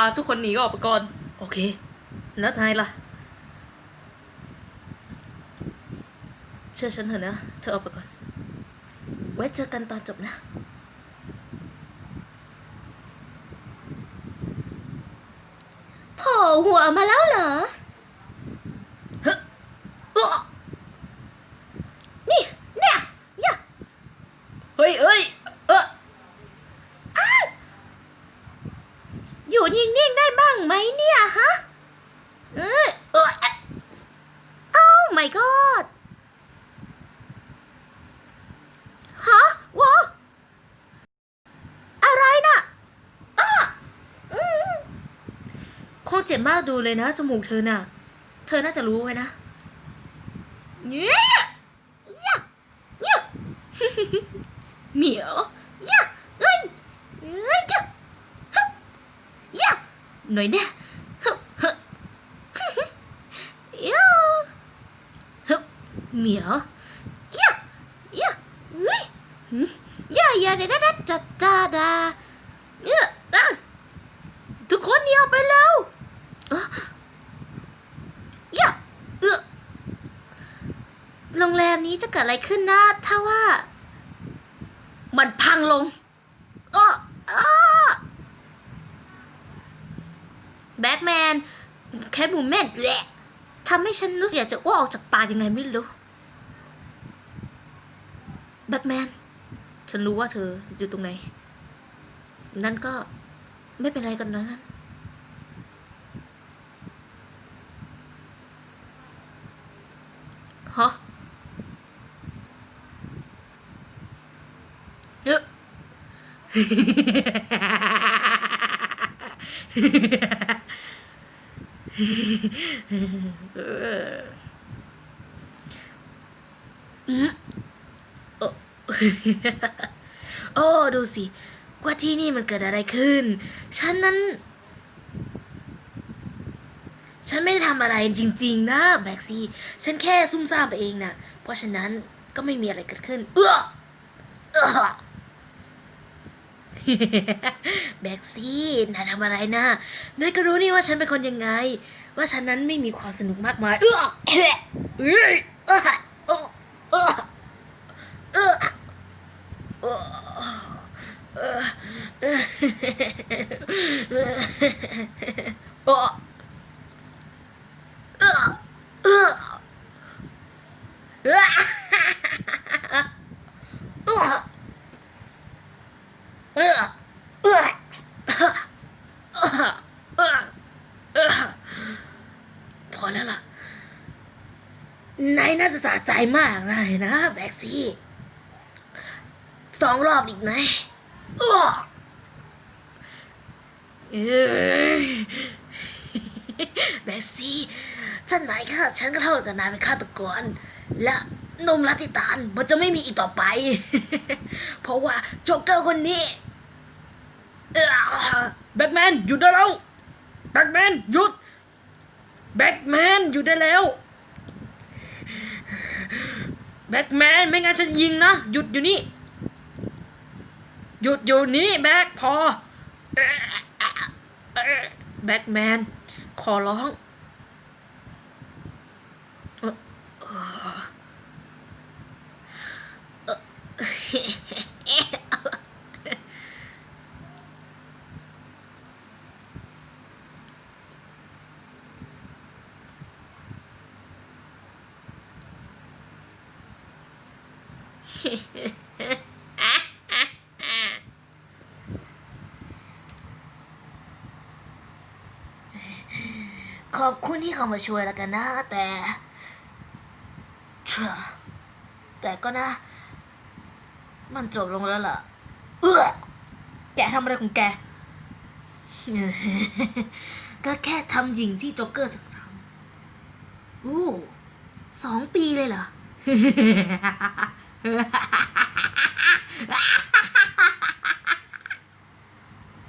าทุกคนหนีออกไปก่อน โอเค แล้วนายล่ะ เชื่อฉันเถอะนะ เธอออกไปก่อน ไว้เจอกันตอนจบนะ โผล่หัวมาแล้วเหรอ เฮ้ยเอ้อ นี่ เนี่ยย่า เฮ้ยเอ้ย เออ อยู่ นิ่งๆได้บ้างไหมเนี่ยฮะเออเออเอ้า my god ฮะวะอะไรน่ะอ้าอืมคงเจ็บมากดูเลยนะจมูกเธอน่ะ เธอน่าจะรู้ไว้นะเนี่ยย่าเนี่ยเหมียว ย่าเอ้ยเอ้ยย่าฮึบย่า หน่อยเนี่ยฮึบฮึบยาฮึบเหมียวย่าย่าเฮ้ยหืมย่ายาเดดดาจัดจ้าดาเนี่ยอะทุกคนเดียวไปแล้วอะย่าเออโรงแรมนี้จะเกิดอะไรขึ้นนะถ้าว่า มันพังลงเออเอ้า แบ็กแมนแคทบูแมนแหละทำให้ฉันรู้สึกอยากจะอ้วกออกจากปากยังไงไม่รู้แบทแมนฉันรู้ว่าเธออยู่ตรงไหน นั่นก็ไม่เป็นไรกันนะนั้นฮะเยอะอืม โอ้ ดูสิ ว่าที่นี่มันเกิดอะไรขึ้น ฉันนั้น ฉันไม่ได้ทำอะไรจริง ๆ นะแบ็กซี่ ฉันแค่ซุ่มซ่ามไปเองนะ เพราะฉะนั้นก็ไม่มีอะไรเกิดขึ้น เออเออ แบ็กซี่นายทำอะไรนะนายก็รู้นี่ว่าฉันเป็นคนยังไง ว่าฉันนั้นไม่มีความสนุกมากมาย เออเออเออเออเออเออเออพอแล้วล่ะ นายน่าจะสะใจมากเลยนะแบ็กซี่สองรอบอีกไหมอ้ออแบสซี่ถ้านายฆ่าฉันก็เท่ากับนายเป็นฆาตกร และนมลัติตานมันจะไม่มีอีกต่อไป เพราะว่าโจ๊กเกอร์คนนี้แบ็กแมนหยุดได้แล้วแบ็กแมนหยุดแบ็กแมนหยุดได้แล้ว แบ็กแมนไม่งั้นฉันยิงนะ หยุดอยู่นี่ หยุดอยู่นี่แบ็กพอแบ็กแมน ขอร้องเอ่อเอ่อ ขอบคุณที่เขามาช่วยแล้วกันนะ แต่แต่ก็นะ มันจบลงแล้วล่ะเออแกทำอะไรของแก ก็แค่ทำหญิงที่โจ๊กเกอร์สั่งทำอู้สองปีเลยเหรอ ha ha ha ha ha